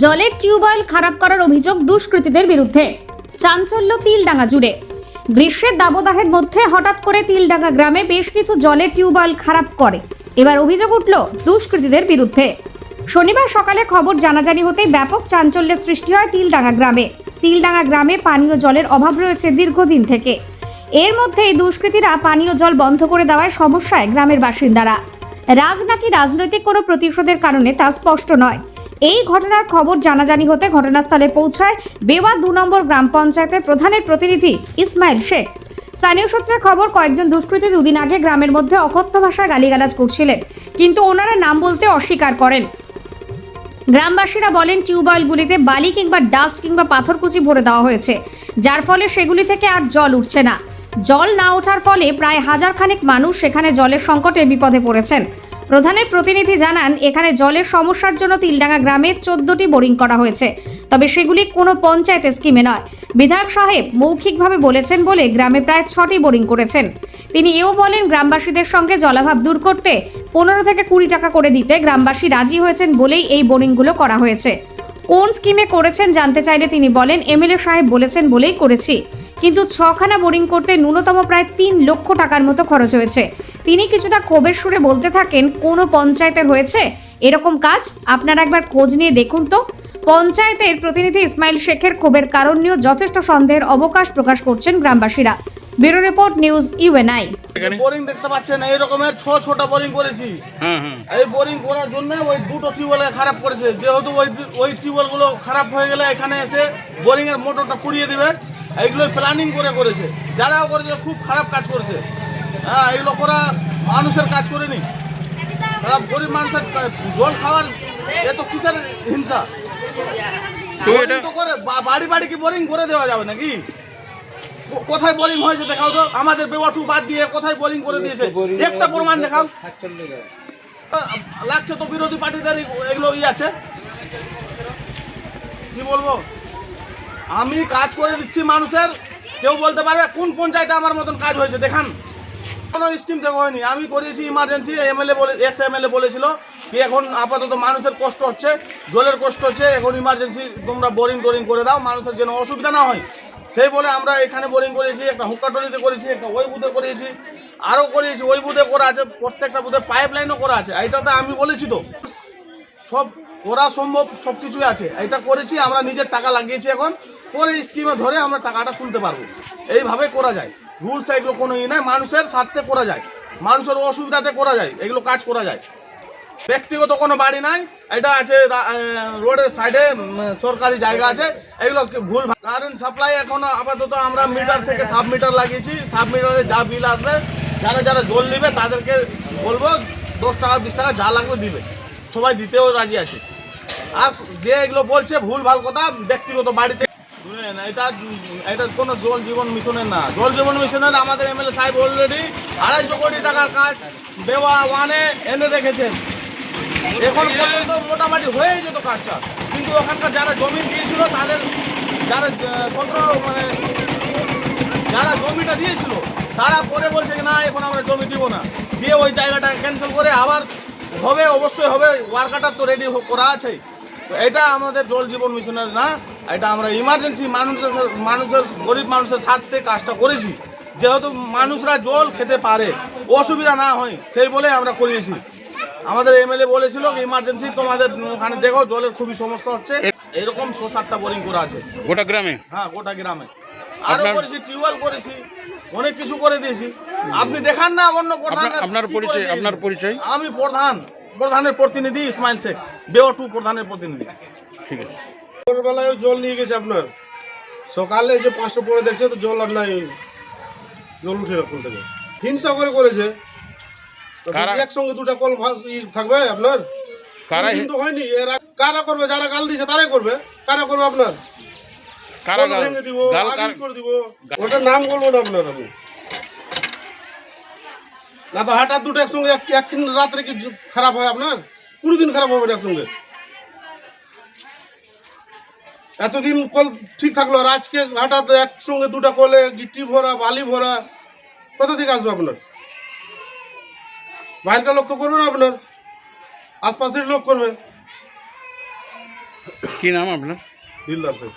জলের টিউবওয়েল খারাপ করার অভিযোগ দুষ্কৃতীদের বিরুদ্ধে। চাঞ্চল্য তিলডাঙ্গা জুড়ে। গ্রীষ্মের দাবদাহের মধ্যে হঠাৎ করে তিলডাঙ্গা গ্রামে বেশ কিছু জলের টিউবওয়েল খারাপ করে। এবার অভিযোগ উঠল দুষ্কৃতীদের বিরুদ্ধে। শনিবার সকালে খবর জানাজানি হতেই ব্যাপক চাঞ্চল্যের সৃষ্টি হয় তিলডাঙ্গা গ্রামে। তিলডাঙ্গা গ্রামে পানীয় জলের অভাব রয়েছে দীর্ঘদিন থেকে। এর মধ্যেই দুষ্কৃতীরা পানীয় জল বন্ধ করে দেওয়ায় সমস্যায় গ্রামের বাসিন্দারা। রাগ নাকি রাজনৈতিক কোনো প্রতিশোধের কারণে তা স্পষ্ট নয়। এই ঘটনার খবর জানাজানি হতে ঘটনাস্থলে পৌঁছায় বেওয়া দু নম্বর গ্রাম পঞ্চায়েতের প্রধানের প্রতিনিধি ইসমাইল শেখ। স্থানীয় সূত্রে খবর, কয়েকজন দুষ্কৃতী দুদিন আগে গ্রামের মধ্যে অকথ্য ভাষায় গালিগালাজ করছিলেন, কিন্তু ওনারা নাম বলতে অস্বীকার করেন। গ্রামবাসীরা বলেন টিউবওয়েলগুলিতে বালি কিংবা ডাস্ট কিংবা পাথরকুচি ভরে দেওয়া হয়েছে, যার ফলে সেগুলি থেকে আর জল উঠছে না। জল না ওঠার ফলে প্রায় হাজার খানেক মানুষ সেখানে জলের সংকটে বিপদে পড়েছেন। প্রধানের প্রতিনিধি জানান, এখানে জলের সমস্যার জন্য তিলডাঙ্গা গ্রামে চোদ্দটি বোরিং করা হয়েছে। তবে সেগুলি কোনো পঞ্চায়েত স্কিমে নয়। বিধায়ক সাহেব মৌখিকভাবে বলেছেন বলে গ্রামে প্রায় ছটি বোরিং করেছেন। তিনি এও বলেন, গ্রামবাসীদের সঙ্গে জলাভাব দূর করতে পনেরো থেকে কুড়ি টাকা করে দিতে গ্রামবাসী রাজি হয়েছেন বলেই এই বোরিংগুলো করা হয়েছে। কোন স্কিমে করেছেন জানতে চাইলে তিনি বলেন, এমএলএ সাহেব বলেছেন বলেই করেছি। কিন্তু ছখানা বোরিং করতে ন্যূনতম প্রায় তিন লক্ষ টাকার মতো খরচ হয়েছে। তিনি কিছুটা ক্ষোভের সুরে বলতে থাকেন কোনো পঞ্চায়েতের হয়েছে? এরকম কাজ? আপনারা একবার খোঁজ নিয়ে দেখুন তো। পঞ্চায়েতের প্রতিনিধি ইসমাইল শেখের ক্ষোভের কারণ নিয়েও যথেষ্ট সন্দেহের অবকাশ প্রকাশ করছেন গ্রামবাসীরা। Bureau report news UNI. Boring দেখতে পাচ্ছেন এই রকমের ছ ছোটা বোরিং করেছি। এই বোরিং করার জন্য ওই দুটো টিউবওয়েল খারাপ করেছে। যেহেতু ওই ওই টিউবওয়েলগুলো খারাপ হয়ে গেলে এখানে এসে বোরিং এর মোটরটা পুড়িয়ে দিবে। এইগুলো প্ল্যানিং করে করেছে। যারা করেছে খুব খারাপ কাজ করেছে। হ্যাঁ এগুলো করা মানুষের কাজ করেনি। তারা গরিব মানুষের জল খাওয়ার কিসের হিংসা? তো করে বা- বাড়ি বাড়ি কি বোরিং করে দেওয়া যাবে নাকি? কোথায় বোরিং হয়েছে দেখাও তো। আমাদের বেওয়াটু বাদ দিয়ে কোথায় বোরিং করে দিয়েছে? একটা প্রমাণ দেখাও। লাগছে তো বিরোধী পার্টিদের এগুলো ই আছে। কি বলব? আমি কাজ করে দিচ্ছি মানুষের। কেউ বলতে পারবে কোন পঞ্চায়েতে আমার মতন কাজ হয়েছে দেখান। কোনো স্কিম থেকে হয়নি। আমি করিয়েছি ইমার্জেন্সি এমএলএ বলে এক্স এমএলএ বলেছিল কি এখন আপাতত মানুষের কষ্ট হচ্ছে, জলের কষ্ট হচ্ছে, এখন ইমার্জেন্সি তোমরা বোরিং টোরিং করে দাও, মানুষের যেন অসুবিধা না হয়। সেই বলে আমরা এখানে বোরিং করেছি, একটা হুক্কাটলিতে করেছি, একটা ওই বুথে করেছি আরও করেছি, ওই বুথে করা আছে, প্রত্যেকটা বুথে পাইপ লাইনও করা আছে। এইটাতে আমি বলেছি তো। সব করা সম্ভব সব কিছুই আছে। এটা করেছি, আমরা নিজের টাকা লাগিয়েছি এখন, পরে স্কিমে ধরে আমরা টাকাটা তুলতে পারব। এইভাবে করা যায়। রুলস এগুলো কোনো ই নাই, মানুষের স্বার্থে করা যায়, মানুষের অসুবিধাতে করা যায়, এগুলো কাজ করা যায়। ব্যক্তিগত কোনো বাড়ি নাই, এটা আছে রোডের সাইডে সরকারি জায়গা আছে, এগুলো ভুল কারেন্ট সাপ্লাই এখনও আপাতত আমরা মিটার থেকে সাব মিটার লাগিয়েছি সাব মিটারে যা বিল আসবে, যারা যারা জল নেবে তাদেরকে বলব, দশ টাকা, বিশ টাকা যা লাগবে দিবে, সবাই দিতেও রাজি আছে। আর যে এগুলো বলছে, ভুল ভালো কথা, ব্যক্তিগত বাড়িতে এটা এটা কোনো জল জীবন মিশনের না। জল জীবন মিশনের আমাদের সাহেব অলরেডি আড়াইশো কোটি টাকার কাজ বেওয়া ওয়ানে এনে রেখেছেন। এখন মোটামুটি হয়ে যেত কাজটা। কিন্তু ওখানকার যারা জমি দিয়েছিল, তাদের, যারা মানে যারা জমিটা দিয়েছিল, তারা পরে বলছে না, এখন আমরা জমি দিব না। দিয়ে ওই জায়গাটা ক্যান্সেল করে আবার হবে, অবশ্যই হবে ওয়ার্কারটা তো রেডি করা আছে। তো এটা আমাদের জল জীবন মিশনের না। এটা আমরা ইমার্জেন্সি মানুষের মানুষের গরিব মানুষের স্বার্থে কাজটা করেছি। যেহেতু মানুষরা জল খেতে পারে অসুবিধা না হয় সেই বলে আমরা করিয়েছি। আমাদের এমএলএ বলেছিল ইমার্জেন্সি তোমাদের ওখানে দেখো জলের খুবই সমস্যা হচ্ছে। এরকম ছ সাতটা বোরিং করা আছে। গোটা গ্রামে? হ্যাঁ গোটা গ্রামে। আরও আপনার- করেছি টিউবওয়েল করেছি অনেক কিছু করে দিয়েছি। আপনি দেখান না অন্য প্রধান আপনার- পরিচয়- আপনার পরিচয়? আমি প্রধান প্রধানের প্রতিনিধি ইসমাইল শেখ বেও টু প্রধানের প্রতিনিধি। ঠিক আছে। ভোরবেলায় জল নিয়ে গেছে আপনার। সকালে যে পাঁচটা পরে দেখছে তো জল আর নাই। জল উঠে না কোন থেকে। হিংসা করে করেছে। একসঙ্গে দুটা কল থাকবে আপনার? কারা কিন্তু হয়নি। এরা কারা করবে? যারা গাল দিয়েছে তারাই করবে। কারা করবে আপনার? কারা গাল দিব গাল করে দিব। ওটার নাম বলব না আপনার আমি। না তো হঠাৎ দুটো একসঙ্গে এক রাত্রে কি খারাপ হয় আপনার? কোনোদিন খারাপ হবে না একসঙ্গে। এতদিন কল ঠিক থাকল আর আজকে হঠাৎ একসঙ্গে দুটা কলে গিট্টি ভরা বালি ভরা কোথা থেকে আসবে আপনার? বাইরটা লক্ষ্য করবেন আপনার? আশপাশের লোক করবে। কি নাম আপনার? দিলদার শেখ